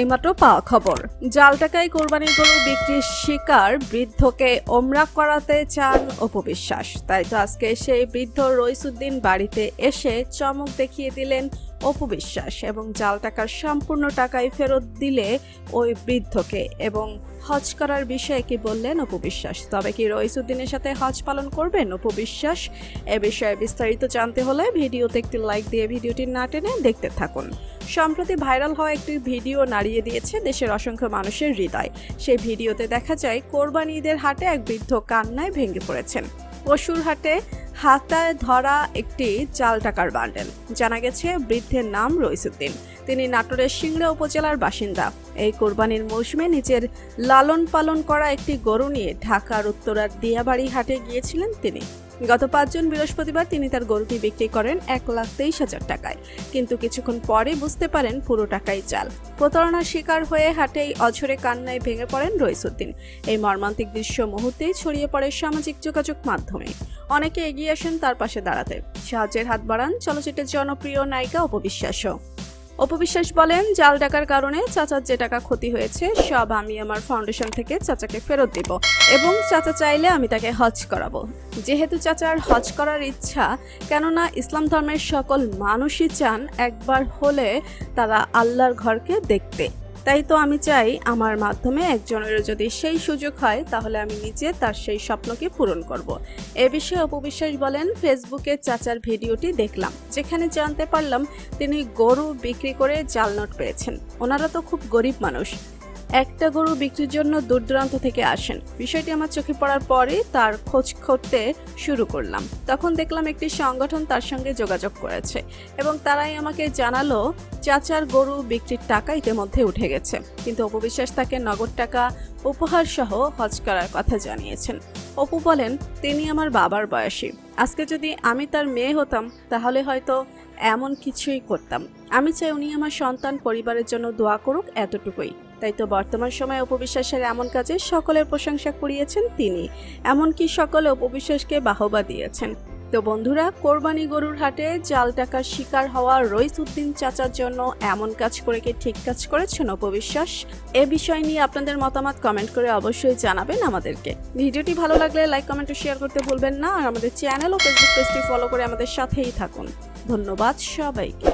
এইমাত্র পাওয়া খবর। জাল টাকায় কোরবানির গরু বিক্রির শিকার, বৃদ্ধকে ওমরা করাতে চান অপবিশ্বাস। তাই তো আজকে সেই বৃদ্ধ রইসুদ্দিন বাড়িতে এসে চমক দেখিয়ে দিলেন অপবিশ্বাস এবং জাল টাকার সম্পূর্ণ টাকায় ফেরত দিলে ওই বৃদ্ধকে এবং হজ করার বিষয়ে কি বললেন অপবিশ্বাস তবে কি রইসুদ্দিনের সাথে হজ পালন করবেন অপবিশ্বাস এ বিষয়ে বিস্তারিত জানতে হলে ভিডিওতে একটি লাইক দিয়ে ভিডিওটি না টেনে দেখতে থাকুন। সম্প্রতি ভাইরাল হওয়া একটি ভিডিও নাড়িয়ে দিয়েছে দেশের অসংখ্য মানুষের হৃদয়। সেই ভিডিওতে দেখা যায়, কোরবানি ঈদের হাটে এক বৃদ্ধ কান্নায় ভেঙে পড়েছেন। পশুর হাটে হাতায় ধরা একটি চাল টাকার বান্ডেল। জানা গেছে, বৃদ্ধের নাম রইসুদ্দিন। তিনি নাটোরের সিংড়া উপজেলার বাসিন্দা। এই কোরবানির মৌসুমে নিজের লালন পালন করা একটি গরু নিয়ে ঢাকার উত্তরার দিয়াবাড়ি হাটে গিয়েছিলেন তিনি। গত পাঁচজন বৃহস্পতিবার তিনি তার গরুটি বিক্রি করেন এক লাখ তেইশ হাজার টাকায়। কিন্তু কিছুক্ষণ পরে বুঝতে পারেন পুরো টাকাই চাল প্রতারণার শিকার হয়ে হাটেই অঝরে কান্নায় ভেঙে পড়েন রইসুদ্দিন। এই মর্মান্তিক দৃশ্য মুহূর্তেই ছড়িয়ে পড়ে সামাজিক যোগাযোগ মাধ্যমে। অনেকে এগিয়ে আসেন তার পাশে দাঁড়াতে। সাহায্যের হাত বাড়ান চলচ্চিত্রের জনপ্রিয় নায়িকা অপবিশ্বাসও। অপবিশ্বাস বলেন, জাল টাকার কারণে চাচার যে টাকা ক্ষতি হয়েছে, সব আমি আমার ফাউন্ডেশন থেকে চাচাকে ফেরত দিব এবং চাচা চাইলে আমি তাকে হজ করাবো। যেহেতু চাচার হজ করার ইচ্ছা, কেননা ইসলাম ধর্মের সকল মানুষই চান একবার হলে তারা আল্লাহর ঘরকে দেখতে। তাই তো আমি চাই আমার মাধ্যমে একজনের যদি সেই সুযোগ হয়, তাহলে আমি নিজে তার সেই স্বপ্নকে পূরণ করব। এ বিষয়ে অপবিশ্বাস বলেন, ফেসবুকে চাচার ভিডিওটি দেখলাম। যেখানে জানতে পারলাম, তিনি গরু বিক্রি করে জাল নোট পেয়েছেন। ওনারা তো খুব গরিব মানুষ। একটা গরু বিক্রির জন্য দূর দূরান্ত থেকে আসেন। বিষয়টি আমার চোখে পড়ার পরে তার খোঁজ করতে শুরু করলাম। তখন দেখলাম একটি সংগঠন তার সঙ্গে যোগাযোগ করেছে এবং তারাই আমাকে জানালো, চাচার গরু বিক্রির টাকা ইতিমধ্যে উঠে গেছে। কিন্তু অপবিশ্বাস তাকে নগদ টাকা, উপহার সহ হজ করার কথা জানিয়েছেন। অপু বলেন, তিনি আমার বাবার বয়সী। আজকে যদি আমি তার মেয়ে হতাম, তাহলে হয়তো এমন কিছুই করতাম। আমি চাই উনি আমার সন্তান পরিবারের জন্য দোয়া করুক এতটুকুই। তাই তো বর্তমান সময়ে অপবিশ্বাসের এমন কাজে সকলের প্রশংসা কুড়িয়েছেন তিনি। এমনকি সকলে অপবিশ্বাসকে বাহবা দিয়েছেন। তো বন্ধুরা, কোরবানি গরুর হাটে জাল টাকার শিকার হওয়া রইস উদ্দিন চাচার জন্য এমন কাজ করে কি ঠিক কাজ করেছেন অপবিশ্বাস এ বিষয় নিয়ে আপনাদের মতামত কমেন্ট করে অবশ্যই জানাবেন আমাদেরকে। ভিডিওটি ভালো লাগলে লাইক কমেন্ট ও শেয়ার করতে ভুলবেন না। আর আমাদের চ্যানেল ও ফেসবুক পেজটি ফলো করে আমাদের সাথেই থাকুন। ধন্যবাদ সবাইকে।